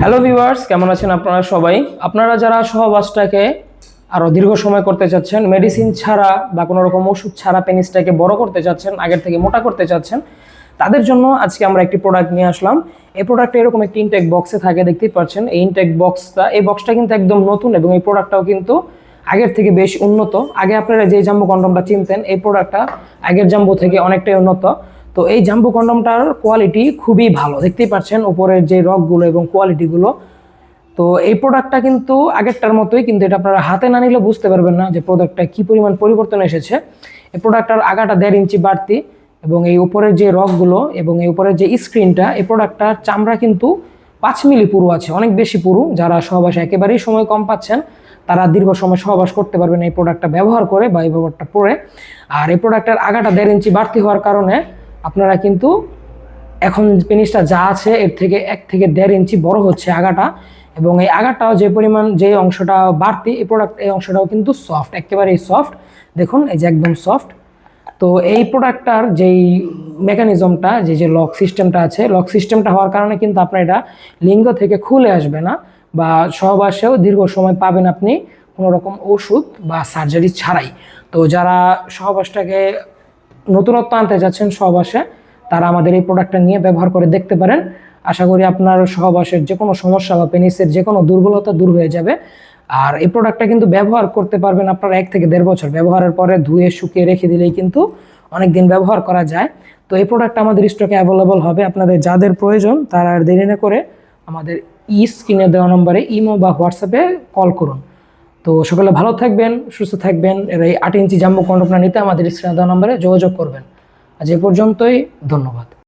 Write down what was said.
Hello viewers কেমন আছেন আপনারা সবাই? আপনারা যারা সহবাসটাকে আরও দীর্ঘ সময় করতে চাচ্ছেন মেডিসিন ছাড়া বা কোনো রকম ওষুধ ছাড়া পেনিসটাকে বড় করতে চাচ্ছেন, আগের থেকে মোটা করতে চাচ্ছেন, তাদের জন্য আজকে আমরা একটি প্রোডাক্ট নিয়ে আসলাম। এই প্রোডাক্টটা এরকম একটি ইনটেক বক্সে থাকে, দেখতেই পাচ্ছেন। এই ইনটেক বক্সটা এই বক্সটা কিন্তু একদম নতুন এবং এই প্রোডাক্টটাও কিন্তু আগের থেকে বেশ উন্নত। আগে আপনারা যে জাম্বু কন্ডমটা চিনতেন, এই প্রোডাক্টটা আগের জাম্বু থেকে অনেকটাই উন্নত। তো এই জাম্বু কন্ডমটার কোয়ালিটি খুবই ভালো। দেখতেই পাচ্ছেন উপরের যে রকগুলো এবং কোয়ালিটিগুলো তো এই প্রোডাক্টটা কিন্তু আগেরটার মতোই, কিন্তু এটা আপনারা হাতে না নিলে বুঝতে পারবেন না যে প্রোডাক্টটা কি পরিমাণ পরিবর্তন এসেছে। এই প্রোডাক্টটার আগাটা দেড় ইঞ্চি বাড়তি এবং এই উপরের যে রকগুলো এবং এই উপরের যে স্ক্রিনটা এই প্রোডাক্টটার চামড়া কিন্তু পাঁচ মিলি পুরু আছে, অনেক বেশি পুরু। যারা সহবাসে একেবারেই সময় কম পাচ্ছেন, তারা দীর্ঘ সময় সহবাস করতে পারবেন এই প্রোডাক্টটা ব্যবহার করে বা এই ব্যবহারটা পরে আর এই প্রোডাক্টের আগাটা দেড় ইঞ্চি বাড়তি হওয়ার কারণে আপনারা কিন্তু এখন পেনিসটা যা আছে, এর থেকে এক থেকে দেড় ইঞ্চি বড় হচ্ছে আগাটা। এবং এই আগাটাও যে পরিমাণ, যে অংশটা বাড়তি, এই প্রোডাক্ট এই অংশটাও কিন্তু সফট একেবারেই সফট দেখুন, এই যে একদম সফট তো এই প্রোডাক্টটার যেই মেকানিজমটা যে যে লক সিস্টেমটা আছে লক সিস্টেমটা হওয়ার কারণে কিন্তু আপনার এটা লিঙ্গ থেকে খুলে আসবে না বা সহবাসেও দীর্ঘ সময় পাবেন আপনি কোনো রকম ওষুধ বা সার্জারি ছাড়াই। তো যারা সহবাসটাকে নতুনত্ব আনতে যাচ্ছেন সহবাসে, তারা আমাদের এই প্রোডাক্টটা নিয়ে ব্যবহার করে দেখতে পারেন। আশা করি আপনার সহবাসের যে কোনো সমস্যা বা পেনিসের যে কোনো দুর্বলতা দূর হয়ে যাবে। আর এই প্রোডাক্টটা কিন্তু ব্যবহার করতে পারবেন আপনার এক থেকে দেড় বছর। ব্যবহারের পরে ধুয়ে, শুকিয়ে রেখে দিলেই কিন্তু অনেক দিন ব্যবহার করা যায়। তো এই প্রোডাক্টটা আমাদের স্টকে অ্যাভেলেবল হবে। আপনাদের যাদের প্রয়োজন, তারা আর দেরি না করে আমাদের ই স্ক্রিনে দেওয়া নম্বরে ইমো বা হোয়াটসঅ্যাপে কল করুন। তো সকলে ভালো থাকবেন, সুস্থ থাকবেন, এর এই আট ইঞ্চি জাম্বু কন্ডপনা নিতে আমাদের স্ক্রিনে দেওয়া নম্বরে যোগাযোগ করবেন। আজ এ পর্যন্তই, ধন্যবাদ।